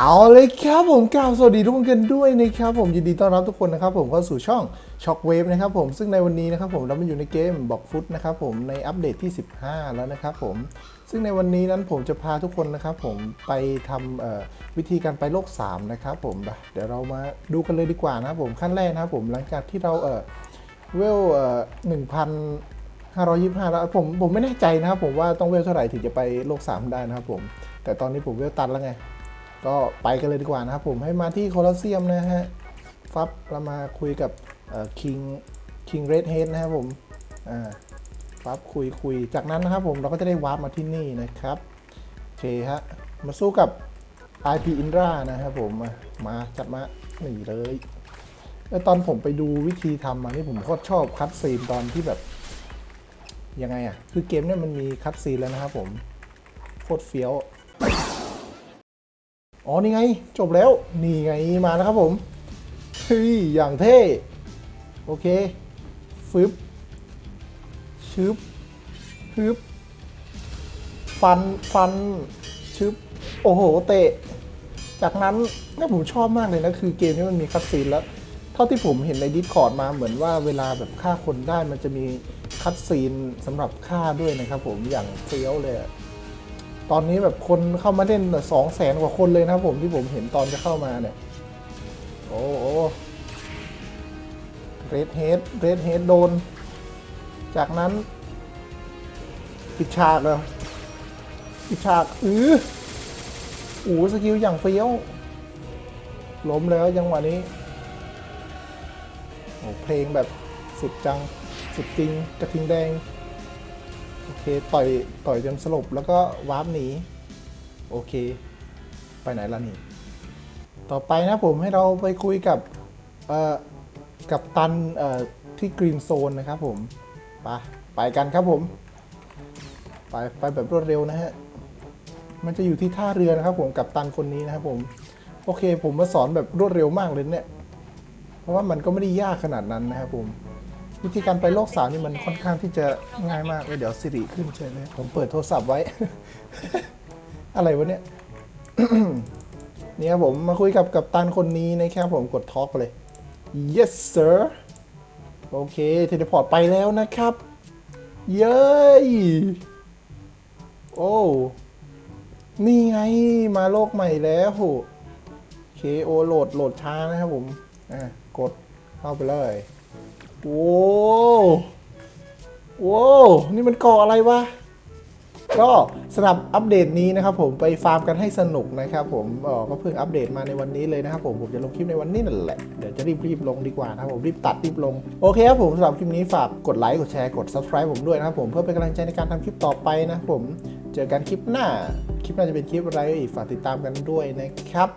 เอาเลยครับผมกล่าวสวัสดีทุกคนกันด้วยนะครับผมยินดีต้อนรับทุกคนนะครับผมเข้าสู่ช่อง Shockwave นะครับผมซึ่งในวันนี้นะครับผมเรามาอยู่ในเกมบอกฟุตนะครับผมในอัปเดตที่ 15 แล้วนะครับผมซึ่งในวันนี้นั้นผมจะพาทุกคนนะครับผมไปทำวิธีการไปโลก 3 นะครับผมเดี๋ยวเรามาดูกันเลยดีกว่านะครับผมขั้นแรกนะครับผมหลังจากที่เราเอ่อเวลเอ่อหนึ่งพัน525แล้วผมผมไม่แน่ใจนะครับผมว่าต้องเวลเท่าไหร่ถึงจะไปโลก 3 ได้นะครับผมแต่ตอนนี้ผมเวลตันแล้วไง ก็ไปกันเลยดีกว่านะครับผมให้มาที่โคลอสเซียมนะฮะฟับเรามาคุยกับคิงคิงเรดเฮดนะครับผมอ่าฟับคุยคุยจากนั้นนะครับผมเราก็จะได้วาร์ปมาที่นี่นะครับโอเคฮะมาสู้กับ IP Indra นะครับผมมามาจัดมาหนีเลยแล้วตอนผมไปดูวิธีทำมานี่ผมโคตรชอบคัดซีนตอนที่แบบยังไงอะ่ะ คือเกมเนี่ยมันมีคัดซีนแล้วนะครับผมโคตรเฟี้ยว อ๋อ นี่ไง จบแล้ว นี่ไง มาแล้วครับผม เฮ้ย อย่างเท่ โอเค ฟึบ ชึบฮึบ ฟัน ฟัน ชึบ โอ้โห เตะ จากนั้นนี่ผมชอบมากเลยนะ คือเกมนี้มันมีคัตซีนแล้ว เท่าที่ผมเห็นในดิสคอร์ดมาเหมือนว่าเวลาแบบฆ่าคนได้มันจะมีคัตซีนสำหรับฆ่าด้วยนะครับผม อย่างเฟี้ยวเลยอะ ตอนนี้แบบคนเข้ามาเล่นสองแสนกว่าคนเลยนะครับผมที่ผมเห็นตอนจะเข้ามาเนี่ย โอ้โหเรดเฮดเรดเฮดโดน จากนั้น ปิดฉากเลยปิดฉากอืออูสกิลอย่างเฟี้ยว ล้มแล้วจังวะนี้โอ้เพลงแบบสุดจัง สุดจริง กระทิงแดง โอเคต่อยต่อยจนสลบแล้วก็วาร์ปหนีโอเค ไปไหนล่ะนี่ต่อไปนะผมให้เราไปคุยกับเอ่อกับตันเอ่อที่กรีนโซนนะครับผมไปไปกันครับผม ไปไปแบบรวดเร็วนะฮะมันจะอยู่ที่ท่าเรือนะครับผมกับตันคนนี้นะครับผมโอเค ผมมาสอนแบบรวดเร็วมากเลยเนี่ย เพราะว่ามันก็ไม่ได้ยากขนาดนั้นนะครับผม วิธีการไปโลกสามนี่มันค่อนข้างที่จะง่ายมากเลยเดี๋ยวสิริขึ้นเฉยเลยผมเปิดโทรศัพท์ไว้ อะไรวะเนี่ย เนี่ยผมมาคุยกับกัปตันคนนี้นะครับผมกดทอล์กไปเลย yes sir โอเคเทเลพอร์ตไปแล้วนะครับ เย้ยโอ้นี่ไงมาโลกใหม่แล้วโอเคโอโหลดโหลดช้านะครับผม อะ กดเข้าไปเลย โว้วโว้วนี่มันเกาะอะไรวะ ก็สำหรับอัปเดตนี้นะครับผมไปฟาร์มกันให้สนุกนะครับผมเออก็เพิ่งอัปเดตมาในวันนี้เลยนะครับผมผมจะลงคลิปในวันนี้นั่นแหละ เดี๋ยวจะรีบรีบๆลงดีกว่านะครับผมรีบตัดรีบลง โอเคครับผมสำหรับคลิปนี้ฝากกดไลค์กดแชร์กด subscribe ผมด้วยนะครับผมเพื่อเป็นกำลังใจในการทำคลิปต่อไปนะผมเจอกันคลิปหน้า คลิปหน้าจะเป็นคลิปอะไรฝากติดตามกันด้วยนะครับ